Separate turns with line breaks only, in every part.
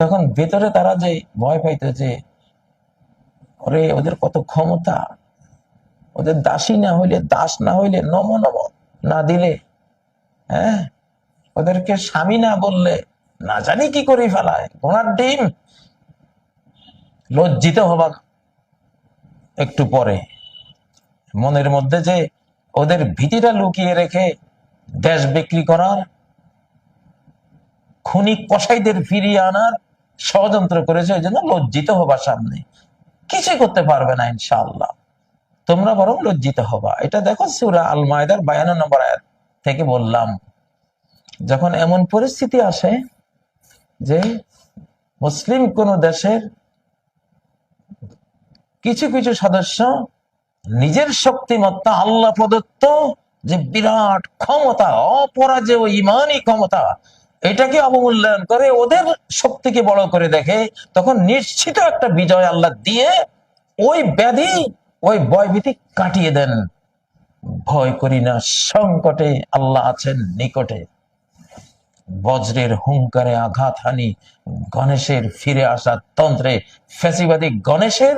তখন ভেতরে তারা যে ভয় পাইতো যে, ওরে, ওদের কত ক্ষমতা? ওদের দাসী না হইলে, দাস না হইলে নম নম, না দিলে হ্যাঁ? ওদেরকে স্বামী না বললে না জানি কি করে ফেলায়, ঘোড়ার ডিম। লজ্জিত হবা একটু পরে, মনের মধ্যে যে ওদের ভীতিটা লুকিয়ে রেখে দেশ বিক্রি করার, খুনি কসাইদের ফিরিয়ে আনার ষড়যন্ত্র করেছে, ওই জন্য লজ্জিত হবার সামনে। কিছুই করতে পারবে না, ইনশাআল্লাহ। তোমরা বরং লজ্জিত হবা। এটা দেখো সুরা আল মায়দার বায়ান্ন নম্বর আয়াত থেকে বললাম। যখন এমন পরিস্থিতি আসে যে মুসলিম কোন দেশের কিছু কিছু সদস্য নিজের শক্তিমত্তা, আল্লাহ প্রদত্ত যে বিরাট ক্ষমতা, অপরাজেয় ইমানই ক্ষমতা এটাকে অবমূল্যায়ন করে, ওদের শক্তিকে বড় করে দেখে, তখন নিশ্চিত একটা বিজয় আল্লাহ দিয়ে ওই ব্যাধি, ওই ভয়ভীতি কাটিয়ে দেন। ভয় করি না, সংকটে আল্লাহ আছেন নিকটে। বজ্রের হুঙ্কারে আঘাত হানি, গণেশের ফিরে আসা তন্ত্রে, ফ্যাসিবাদী গণেশের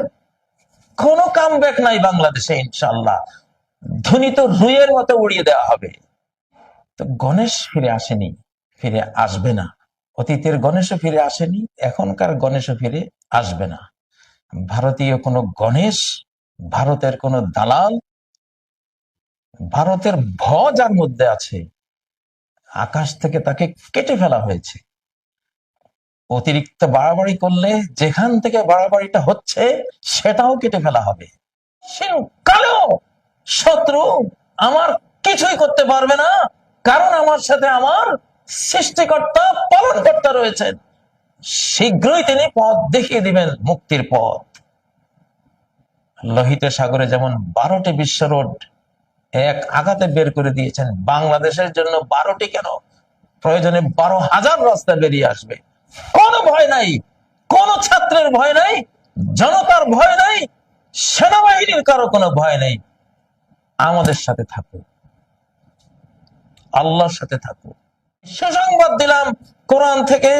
কোনো কাম ব্যাক নাই বাংলাদেশে ইনশাল্লাহ তো রুইয়ের মতো উড়িয়ে দেওয়া হবে। তো গণেশ ফিরে আসেনি। ফিরে আসবে না। অতীতের গণেশও ফিরে আসেনি, এখনকার গণেশও ফিরে আসবে না। ভারতীয় কোনো গণেশ, ভারতের কোনো দালাল, ভারতের ভ যার মধ্যে আছে, আকাশ থেকে তাকে কেটে ফেলা হয়েছে। অতিরিক্ত বাড়াবাড়ি করলে যেখান থেকে বাড়াবাড়িটা হচ্ছে, সেটাও কেটে ফেলা হবে। সে কালো, শত্রু, আমার কিছুই করতে পারবে না, কারণ আমার সাথে আমার সৃষ্টিকর্তা, পালনকর্তা রয়েছেন। শীঘ্রই তিনি পথ দেখিয়ে দিবেন মুক্তির পথ। লোহিত সাগরে যেমন বারোটি বিশ্ব রোড এক আঘাতে বের করে দিয়েছেন, বাংলাদেশের জন্য বারোটি কেন? প্রয়োজনে বারো হাজার রাস্তা বেরিয়ে আসবে। কোনো ভয় নাই, কোন ছাত্রের ভয় নাই, জনতার ভয় নাই, সেনাবাহিনীর কারও কোনো ভয় নেই। আমাদের সাথে থাকো আল্লাহর সাথে থাকো সুসংবাদ দিলাম কোরআন থেকে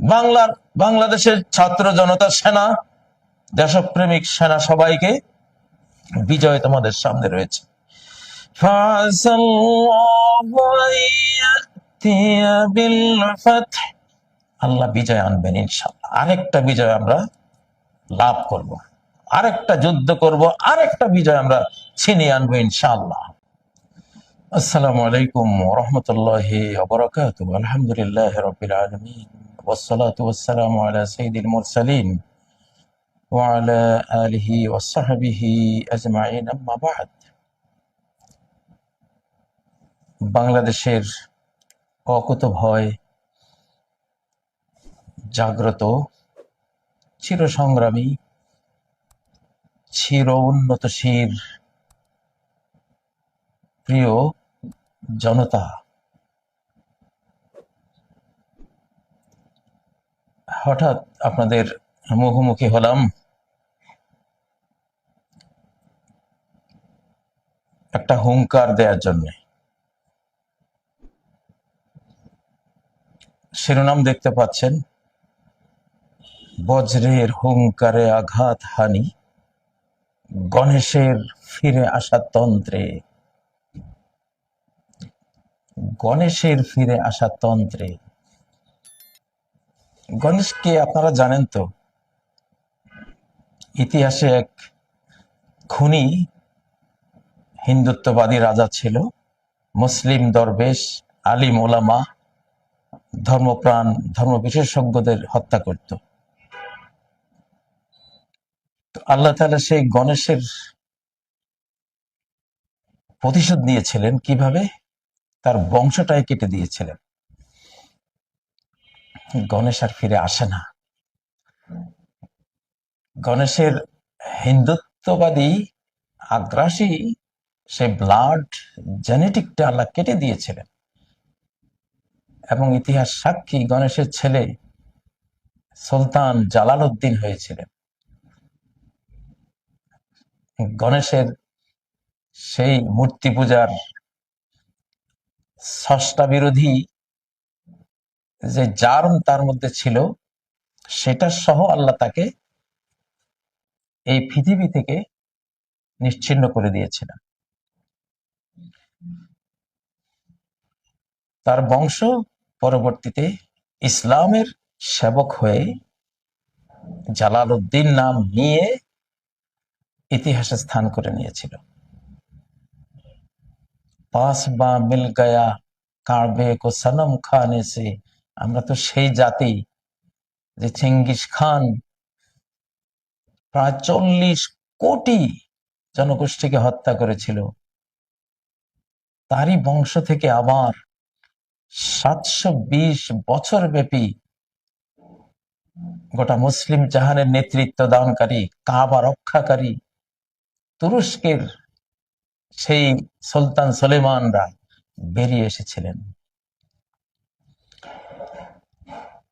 বাংলার, বাংলাদেশের ছাত্র জনতা, সেনা, দেশপ্রেমিক সেনা সবাইকে বিজয় তোমাদের সামনে রয়েছে। আল্লাহ বিজয় আনবেন ইনশাল্লাহ আরেকটা বিজয় আমরা লাভ করব। আরেকটা যুদ্ধ করব। আরেকটা বিজয় আমরা ছিনিয়ে আনব ইনশাল্লাহ আসসালামু আলাইকুম রহমতুল্লাহ বরকাত আলহামদুলিল্লাহ রবিল আলমিন والصلاة والسلام على سيد المرسلين وعلى آله وصحبه أجمعين أما بعد বাংলাদেশের অকুত ভয় জাগ্রত চির সংগ্রামী চির উন্নতশীল প্রিয় জনতা। হঠাৎ আপনাদের মুখোমুখি হলাম। একটা হুঙ্কার দেওয়ার জন্য। শিরোনাম দেখতে পাচ্ছেন। বজ্রের হুঙ্কারে আঘাত হানি, গণেশের ফিরে আসা তন্ত্রে। গণেশের ফিরে আসা তন্ত্রে। গণেশকে আপনারা জানেন তো, ইতিহাসে এক খুনি হিন্দুত্ববাদী রাজা ছিল, মুসলিম দরবেশ, আলিম ওলামা, ধর্মপ্রাণ ধর্ম বিশেষজ্ঞদের হত্যা করত। আল্লাহ তাআলা সেই গণেশের প্রতিশোধ নিয়েছিলেন কীভাবে? তার বংশটাই কেটে দিয়েছিলেন। গণেশ আর ফিরে আসে না। গণেশের হিন্দুত্ববাদী আগ্রাসী সে ব্লাড জেনেটিকটা আল্লাহ কেটে দিয়েছিলেন। এবং ইতিহাস সাক্ষী গণেশের ছেলে সুলতান জালাল উদ্দিন হয়েছিলেন। গণেশের সেই মূর্তি পূজার ষষ্ঠা বিরোধী যে জার্ম তার মধ্যে ছিল, সেটা সহ আল্লাহ তাকে এই পৃথিবী থেকে নিশ্চিন্ন করে দিয়েছিলেন তার বংশ পরবর্তীতে ইসলামের সেবক হয়ে জালাল উদ্দিন নাম নিয়ে ইতিহাসে স্থান করে নিয়েছিল। পাস বা মিল গয়া কাঁড়বে কো সনম খান এসে আমরা তো সেই জাতি যে চেঙ্গিস খান প্রায় চল্লিশ কোটি জনগোষ্ঠীকে হত্যা করেছিল। তারই বংশ থেকে আবার সাতশো বিশ বছর ব্যাপী গোটা মুসলিম জাহানের নেতৃত্ব দানকারী, কাবা রক্ষাকারী, তুরস্কের সেই সুলতান সলেমানরা বেরিয়ে এসেছিলেন।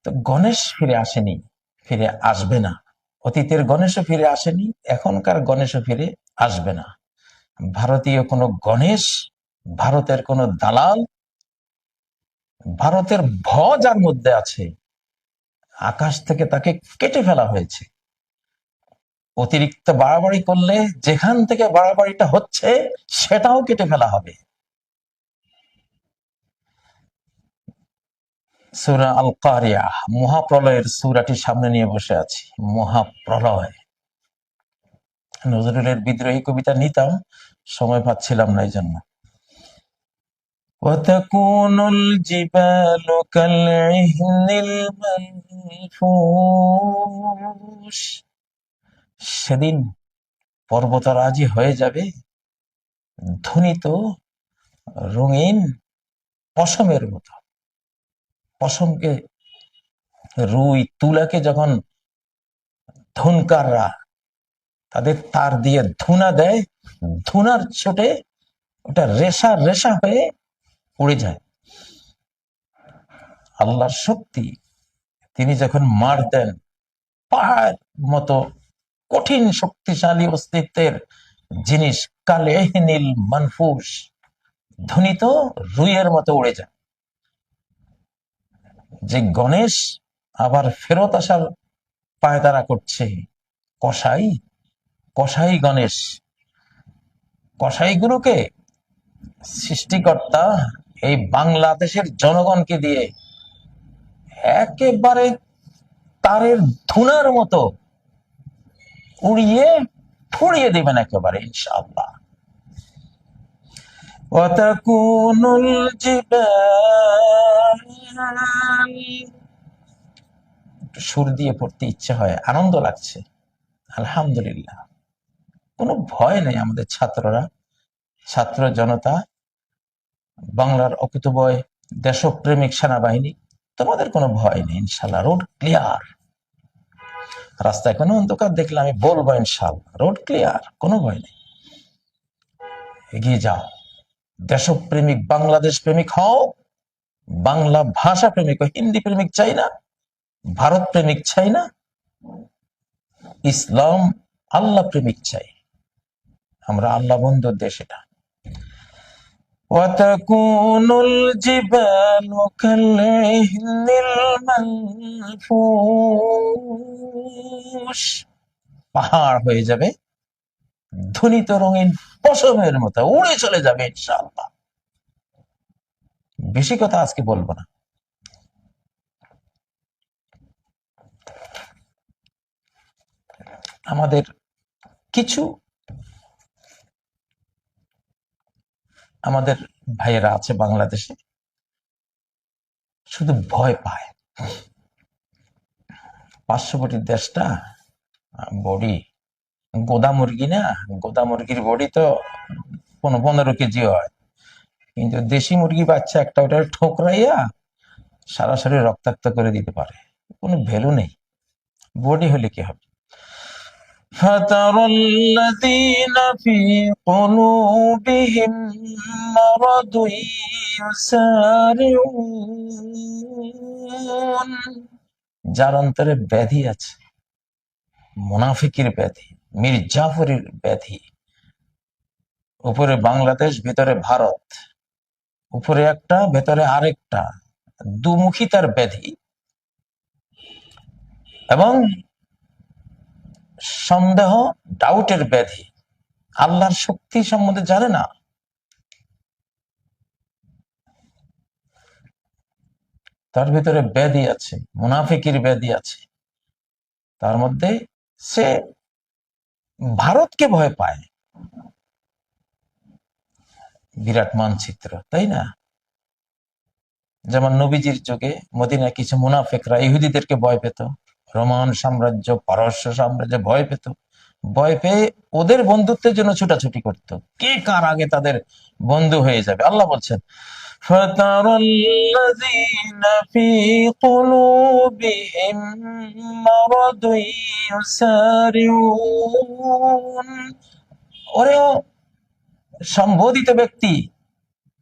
তো গণেশ ফিরে আসেনি, ফিরে আসবে না। অতীতের গণেশও ফিরে আসেনি, এখনকার গণেশও ফিরে আসবে না। ভারতীয় কোনো গণেশ, ভারতের কোনো দালাল, ভারতের ভ যার মধ্যে আছে, আকাশ থেকে তাকে কেটে ফেলা হয়েছে। অতিরিক্ত বাড়াবাড়ি করলে যেখান থেকে বাড়াবাড়িটা হচ্ছে সেটাও কেটে ফেলা হবে সুরা আল কারিয়া মহাপ্রলয়ের সুরাটি সামনে নিয়ে বসে আছি মহাপ্রলয় নজরুলের বিদ্রোহী কবিতা নিতাম সময় পাচ্ছিলাম না এই জন্য وتكون الجبال كالعهن المنفوش সেদিন পর্বতরাজি হয়ে যাবে। ধ্বনিত রঙিন পশমের মতো। পশমকে রুই তুলাকে যখন ধুনকাররা তাদের তার দিয়ে ধুনা দেয়, ধুনার ছোটে ওটা রেশা রেশা হয়ে পড়ে যায়। আল্লাহর শক্তি, তিনি যখন মার দেন পাহাড় মতো কঠিন শক্তিশালী অস্তিত্বের জিনিস কালে নীল মানফুস ধ্বনিত রুইয়ের মতো উড়ে যায়। যে গণেশ আবার ফেরত আসার পায়তারা করছে, কসাই? কসাই গণেশ। কসাইগুলোকে সৃষ্টিকর্তা এই বাংলাদেশের জনগণকে দিয়ে একেবারে তারের ধুনার মতো উড়িয়ে ফুড়িয়ে দেবেন একেবারে ইনশাআল্লাহ وتكون الجبال একটু সুর দিয়ে পড়তে ইচ্ছে হয় আনন্দ লাগছে আলহামদুলিল্লাহ কোনো ভয় নেই আমাদের ছাত্ররা ছাত্র জনতা বাংলার অকুতবয় দেশপ্রেমিক সেনাবাহিনী তোমাদের কোনো ভয় নেই ইনশাল্লাহ রোড ক্লিয়ার রাস্তায় কোনো অন্ধকার, দেখলে আমি বলব ইনশাল্লাহ রোড ক্লিয়ার কোনো ভয় নেই। এগিয়ে যাও। দেশপ্রেমিক, বাংলাদেশ প্রেমিক হও, বাংলা ভাষা প্রেমিক। হিন্দি প্রেমিক চাই না, ভারত প্রেমিক চাই না, ইসলাম আল্লাহ প্রেমিক চাই। আমরা আল্লাহ বন্ধুর দেশ এটা। وتكون الجبال كالعهن المنفوش পাহাড় হয়ে যাবে ধ্বনিত রঙিন পশমের মতো উড়ে চলে যাবে ইনশাআল্লাহ বেশি কথা আজকে বলবো না আমাদের কিছু আমাদের ভাইয়েরা আছে বাংলাদেশে, শুধু ভয় পায়। পার্শ্ববর্তী দেশটা বডি, গোদা মুরগি না? গোদা মুরগির বডি তো কোনো পনেরো কেজি হয়। কিন্তু দেশি মুরগি বাচ্চা একটা ওটা ঠোকরাইয়া সরাসরি রক্তাক্ত করে দিতে পারে। কোনো ভ্যালু নেই। বডি হলে কি হবে? فترى الذين في قلوبهم مرض يسارعون যার অন্তরে ব্যাধি আছে মুনাফিকের ব্যাধি মীর জাফরের ব্যাধি উপরে বাংলাদেশ ভিতরে ভারত উপরে একটা ভেতরে আরেকটা দুমুখী তার ব্যাধি এবং সন্দেহ ডাউটের ব্যাধি। আল্লাহর শক্তি সম্বন্ধে জানে না। তার ভিতরে ব্যাধি আছে, মুনাফিকির ব্যাধি আছে। তার মধ্যে সে ভারতকে ভয় পায়। বিরাট মানচিত্র, তাই না? যেমন নবীজির যুগে মদিনা কিছু মুনাফেকরা ইহুদিদেরকে ভয় পেত। রোমান সাম্রাজ্য পারস্য সাম্রাজ্য ভয় পেত ভয় পেয়ে ওদের বন্ধুত্বের জন্য ছুটাছুটি করত কে কার আগে তাদের বন্ধু হয়ে যাবে আল্লাহ বলছেন فترى الذين في قلوبهم مرض يسارعون ওরে ও সম্বোধিত ব্যক্তি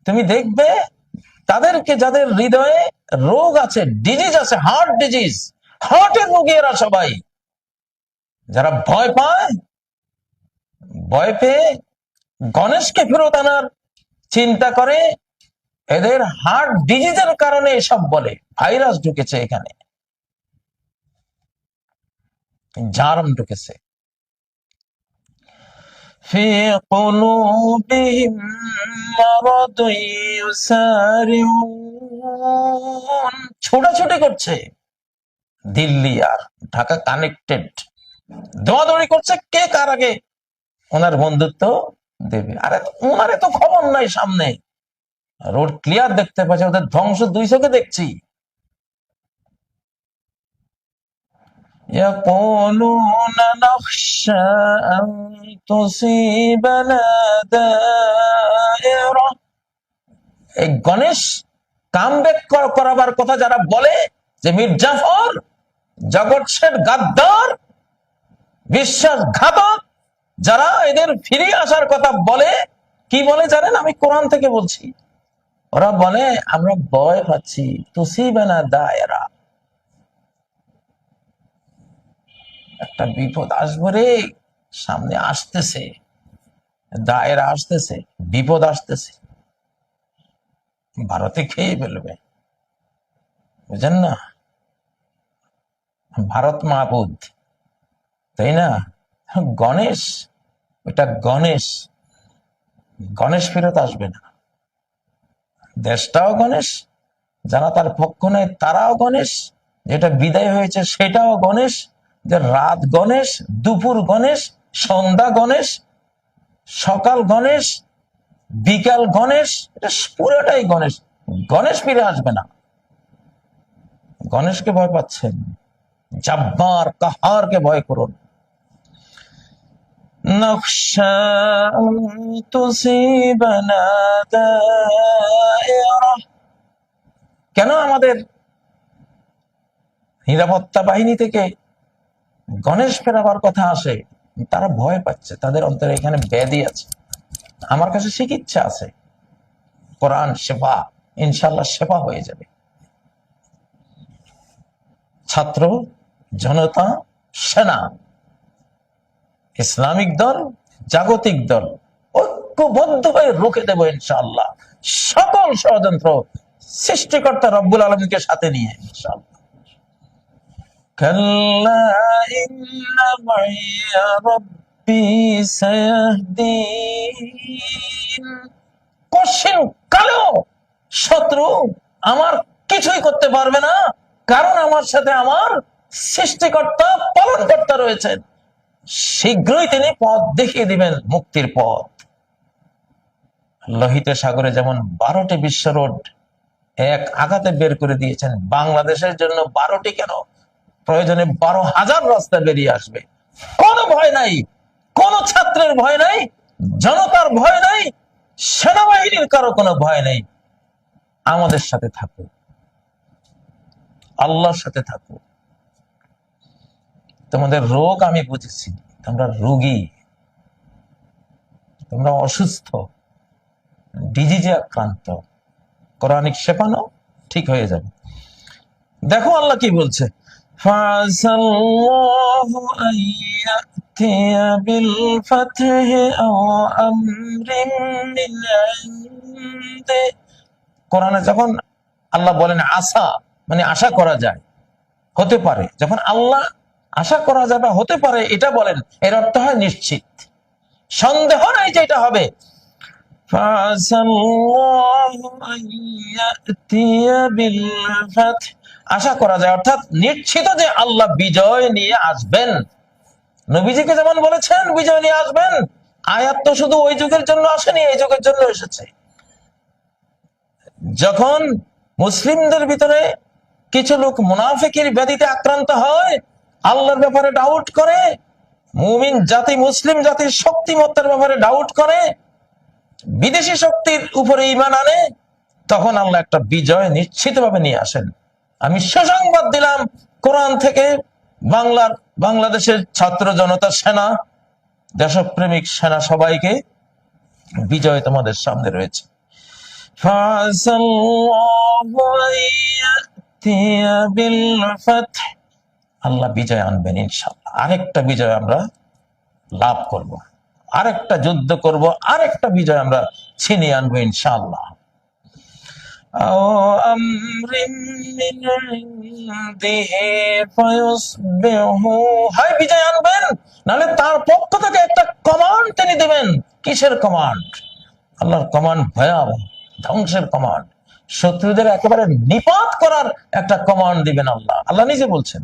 তুমি দেখবে তাদেরকে যাদের হৃদয়ে রোগ আছে ডিজিজ আছে হার্ট ডিজিজ হার্টের রোগী এরা সবাই যারা ভয় পায় ভয় পেয়ে গণেশকে ফেরত আনার চিন্তা করে এদের হার্ট ডিজিজের কারণে এসব বলে ভাইরাস ঢুকেছে এখানে জার্ম ঢুকেছে في قلوبهم مرض يسارعون ছোটাছুটি করছে দিল্লি আর ঢাকা কানেক্টেড দৌড়াদৌড়ি করছে কে কার আগে ওনার বন্ধুত্ব দেবে আরে ওনারে তো খবর নাই সামনে রোড ক্লিয়ার দেখতে পাচ্ছে ওদের ধ্বংস দুই চোখে দেখছি يقولون نخشى أن تصيبنا دائرة এই গণেশ কামব্যাক করাবার কথা যারা বলে যে মির্জাফর জগৎ শেঠ গাদ্দার, বিশ্বাসঘাতক, যারা এদের ফিরে আসার কথা বলে, কি বলে জানেন? আমি কোরআন থেকে বলছি। ওরা বলে, আমরা ভয় পাচ্ছি, তুসিবানা দায়রা। একটা বিপদ আসব রে, সামনে আসতেছে। দায়েরা আসতেছে, বিপদ আসতেছে। ভারতে খেয়ে ফেলবে। বুঝেন না? ভারত মাহবুদ, তাই না? গণেশ ওটা গণেশ। গণেশ ফেরত আসবে না। দেশটাও গণেশ, যারা তার পক্ষ নেয় তারাও গণেশ। যেটা বিদায় হয়েছে সেটাও গণেশ। যে রাত গণেশ, দুপুর গণেশ, সন্ধ্যা গণেশ, সকাল গণেশ, বিকাল গণেশ, এটা পুরোটাই গণেশ। গণেশ ফিরে আসবে না। গণেশকে ভয় পাচ্ছেন। জাব্বার কাহারকে ভয় করুন দায়রা। কেন আমাদের নিরাপত্তা বাহিনী থেকে গণেশ ফেরাবার কথা আসে? তারা ভয় পাচ্ছে, তাদের অন্তরে এখানে ব্যাধি আছে। আমার কাছে চিকিৎসা আছে। কোরআন সেবা ইনশাল্লাহ সেবা হয়ে যাবে। ছাত্র জনতা, সেনা, ইসলামিক দল, জাগতিক দল, ঐক্যবদ্ধ হয়ে রুখে দেব ইনশাল্লাহ সকল ষড়যন্ত্র সৃষ্টিকর্তা রব্বুল আলমকে সাথে নিয়ে ইনশাল্লাহ শত্রু আমার কিছুই করতে পারবে না, কারণ আমার সাথে আমার সৃষ্টিকর্তা, পালনকর্তা রয়েছেন। শীঘ্রই তিনি পথ দেখিয়ে দিবেন, মুক্তির পথ। লোহিত সাগরে যেমন বারোটি বিশ্ব রোড এক আঘাতে বের করে দিয়েছেন, বাংলাদেশের জন্য বারোটি কেন? প্রয়োজনে বারো হাজার রাস্তা বেরিয়ে আসবে। কোনো ভয় নাই, কোন ছাত্রের ভয় নাই, জনতার ভয় নাই, সেনাবাহিনীর কারও কোনো ভয় নেই। আমাদের সাথে থাকো আল্লাহর সাথে থাকো তোমাদের রোগ আমি বুঝেছি। তোমরা রোগী। তোমরা অসুস্থ। ডিজিজে আক্রান্ত। কোরআনিক শেপানো ঠিক হয়ে যাবে। দেখো আল্লাহ কি বলছে। কোরআনে যখন আল্লাহ বলেন আশা মানে আশা করা যায়, হতে পারে। যখন আল্লাহ আশা করা যাবে, হতে পারে এটা বলেন, এর অর্থ হয় নিশ্চিত। সন্দেহ নাই যে এটা হবে। আশা করা যায়, অর্থাৎ নিশ্চিত যে আল্লাহ বিজয় নিয়ে আসবেন। নবীজিকে যেমন বলেছেন, বিজয় নিয়ে আসবেন, আয়াত তো শুধু ওই যুগের জন্য আসেনি, এই যুগের জন্য এসেছে। যখন মুসলিমদের ভিতরে কিছু লোক মুনাফিকের ব্যাধিতে আক্রান্ত হয় আল্লাহর ব্যাপারে ডাউট করে মুমিন জাতি মুসলিম জাতির শক্তিমত্তার ব্যাপারে ডাউট করে বিদেশি শক্তির উপরে ইমান আনে তখন আল্লাহ একটা বিজয় নিশ্চিতভাবে নিয়ে আসেন আমি সুসংবাদ দিলাম কোরআন থেকে বাংলার বাংলাদেশের ছাত্র জনতা সেনা দেশপ্রেমিক সেনা সবাইকে বিজয় তোমাদের সামনে রয়েছে فعسى الله أن يأتي بالفتح আল্লাহ বিজয় আনবেন ইনশাল্লাহ আরেকটা বিজয় আমরা লাভ করব আরেকটা যুদ্ধ করব আরেকটা বিজয় আমরা ছিনিয়ে আনবো ইনশাআল্লাহ أو أمر من عنده فيصبحوا হাই বিজয় আনবেন নাহলে তার পক্ষ থেকে একটা কমান্ড তিনি দেবেন কিসের কমান্ড আল্লাহর কমান্ড ভয়াবহ ধ্বংসের কমান্ড শত্রুদের একেবারে নিপাত করার একটা কমান্ড দিবেন আল্লাহ আল্লাহ নিজে বলছেন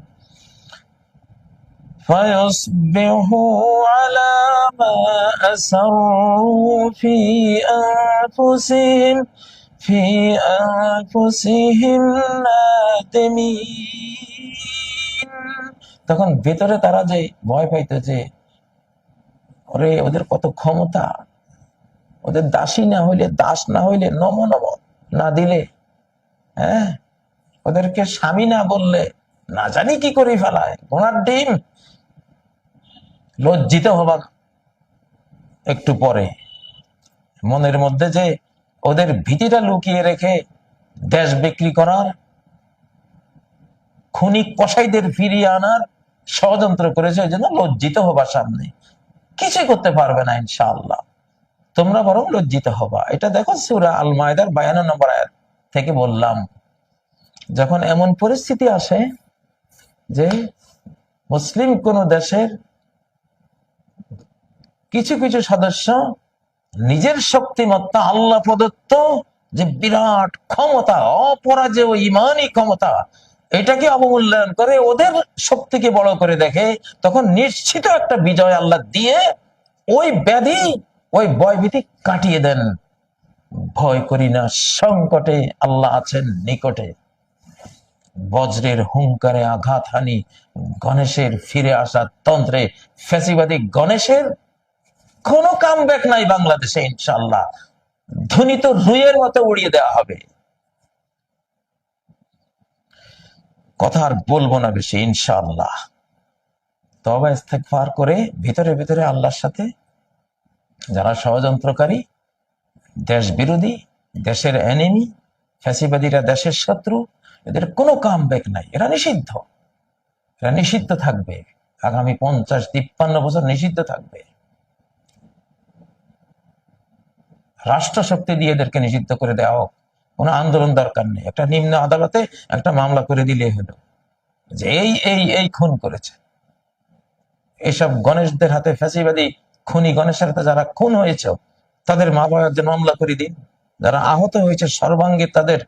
فيصبحوا على ما أسروا في أنفسهم في أنفسهم نادمين তখন ভেতরে তারা যে ভয় পাইতো যে ওরে ওদের কত ক্ষমতা ওদের দাসী না হইলে দাস না হইলে নম নম না দিলে হ্যাঁ ওদেরকে স্বামী না বললে না জানি কি করে ফেলায় ওনার ডিম লজ্জিত হবা একটু পরে। মনের মধ্যে যে ওদের ভীতিটা লুকিয়ে রেখে দেশ বিক্রি করার খুনিক কসাইদের ফিরিয়ে আনার ষড়যন্ত্র করেছে, ওই জন্য লজ্জিত হবার সামনে। কিছুই করতে পারবে না, ইনশাআল্লাহ। তোমরা বরং লজ্জিত হবা। এটা দেখো সুরা আল মায়দার বায়ান্ন নম্বর আয়াত থেকে বললাম। যখন এমন পরিস্থিতি আসে যে মুসলিম কোন দেশের কিছু কিছু সদস্য নিজের শক্তিমত্তা, আল্লাহ প্রদত্ত যে বিরাট ক্ষমতা, অপরাজেয় ইমানই ক্ষমতা, এটাকে অবমূল্যায়ন করে ওদের শক্তিকে বড় করে দেখে, তখন নিশ্চিত একটা বিজয় আল্লাহ দিয়ে ওই ব্যাধি, ওই ভয়ভীতি কাটিয়ে দেন। ভয় করি না, সংকটে আল্লাহ আছেন নিকটে। বজ্রের হুঙ্কারে আঘাত হানি গণেশের ফিরে আসা তন্ত্রে ফ্যাসিবাদী গণেশের কোনো কাম ব্যাক নাই বাংলাদেশে ইনশাল্লাহ ধ্বনিত রুইয়ের মতো উড়িয়ে দেওয়া হবে। কথা আর বলব না বেশি, ইনশাআল্লাহ। তবে ইস্তেগফার করে ভিতরে ভিতরে আল্লাহর সাথে যারা ষড়যন্ত্রকারী দেশ বিরোধী দেশের এনিমি ফ্যাসিবাদীরা দেশের শত্রু, এদের কোনো কাম ব্যাক নাই। এরা নিষিদ্ধ। এরা নিষিদ্ধ থাকবে। আগামী পঞ্চাশ, তিপ্পান্ন বছর নিষিদ্ধ থাকবে। রাষ্ট্র শক্তি দিয়ে এদেরকে নিষিদ্ধ করে দেওয়া হোক, কোনো আন্দোলন দরকার নেই। একটা নিম্ন আদালতে একটা মামলা করে দিলে হলো। যে এই এই এই খুন করেছে। এইসব গণেশদের হাতে ফ্যাসিবাদী খুনি গণেশের হাতে যারা খুন হয়েছে, তাদের মা বাবা একজন মামলা করে দিন। যারা আহত হয়েছে, সর্বাঙ্গে তাদের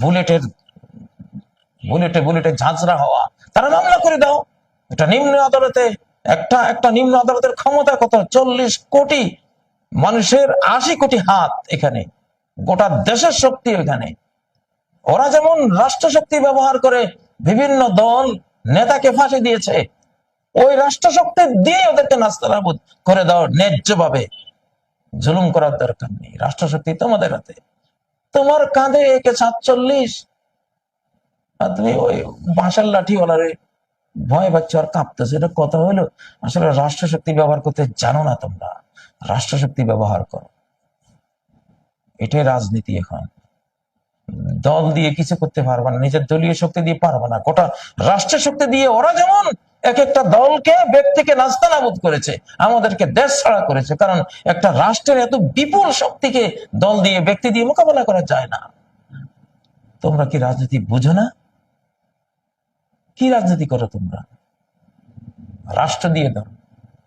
বুলেটের, বুলেটে বুলেটে ঝাঁঝরা হওয়া, তারা মামলা করে দাও। একটা নিম্ন আদালতে, একটা একটা নিম্ন আদালতের ক্ষমতা কত? চল্লিশ কোটি মানুষের আশি কোটি হাত এখানে, গোটা দেশের শক্তি এখানে ওরা যেমন রাষ্ট্র শক্তি ব্যবহার করে বিভিন্ন দল নেতাকে ফাঁসি দিয়েছে, ওই রাষ্ট্র শক্তি দিয়ে ওদেরকে নাস্তানাবুদ করে দাও ন্যায্যভাবে জুলুম করার দরকার নেই। রাষ্ট্র শক্তি তোমাদের হাতে। তোমার কাঁধে একে সাতচল্লিশ তুমি ওই বাঁশের লাঠিওয়ালারে ভয় পাচ্ছ আর কাঁপতেছে। এটা কথা হলো, আসলে রাষ্ট্র শক্তি ব্যবহার করতে জানো না তোমরা। রাষ্ট্র শক্তি ব্যবহার করো। এটাই রাজনীতি এখন। দল দিয়ে কিছু করতে পারবে না, নিজের দলীয় শক্তি দিয়ে পারবে না। গোটা রাষ্ট্র শক্তি দিয়ে ওরা যেমন এক একটা দলকে ব্যক্তিকে নাস্তানাবুদ করেছে, আমাদেরকে দেশ ছাড়া করেছে, কারণ একটা রাষ্ট্রের এত বিপুল শক্তিকে দল দিয়ে ব্যক্তি দিয়ে মোকাবেলা করা যায় না। তোমরা কি রাজনীতি বুঝো না? কি রাজনীতি করো তোমরা? রাষ্ট্র দিয়ে দাও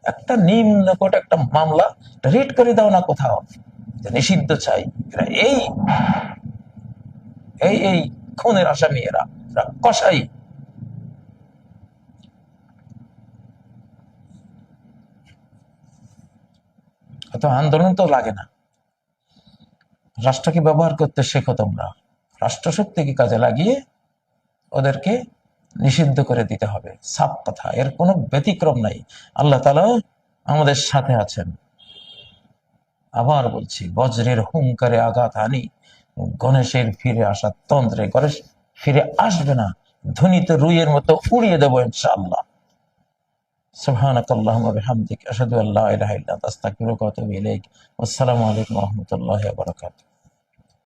একটা নিম্ন কোট একটা মামলা রিট করে দাও না কোথাও। নিষিদ্ধ চাই। এই এই এই খুনের আসামি এরা। কসাই। এত আন্দোলন তো লাগে না। রাষ্ট্রকে ব্যবহার করতে শেখো তোমরা? রাষ্ট্রশক্তিকে কাজে লাগিয়ে ওদেরকে নিষিদ্ধ করে দিতে হবে সাপ কথা এর কোনো ব্যতিক্রম নাই আল্লাহ তালা আমাদের সাথে আছেন আবার বলছি বজ্রের হুঙ্কারে আঘাত আনি গণেশের ফিরে আসা তন্ত্রে গণেশ ফিরে আসবে না ধ্বনিত রুইয়ের মতো উড়িয়ে দেবো ইনশাআল্লাহ سبحانك اللهم وبحمدك أشهد أن لا إله إلا أنت أستغفرك وأتوب إليك والسلام عليكم ورحمة الله وبركاته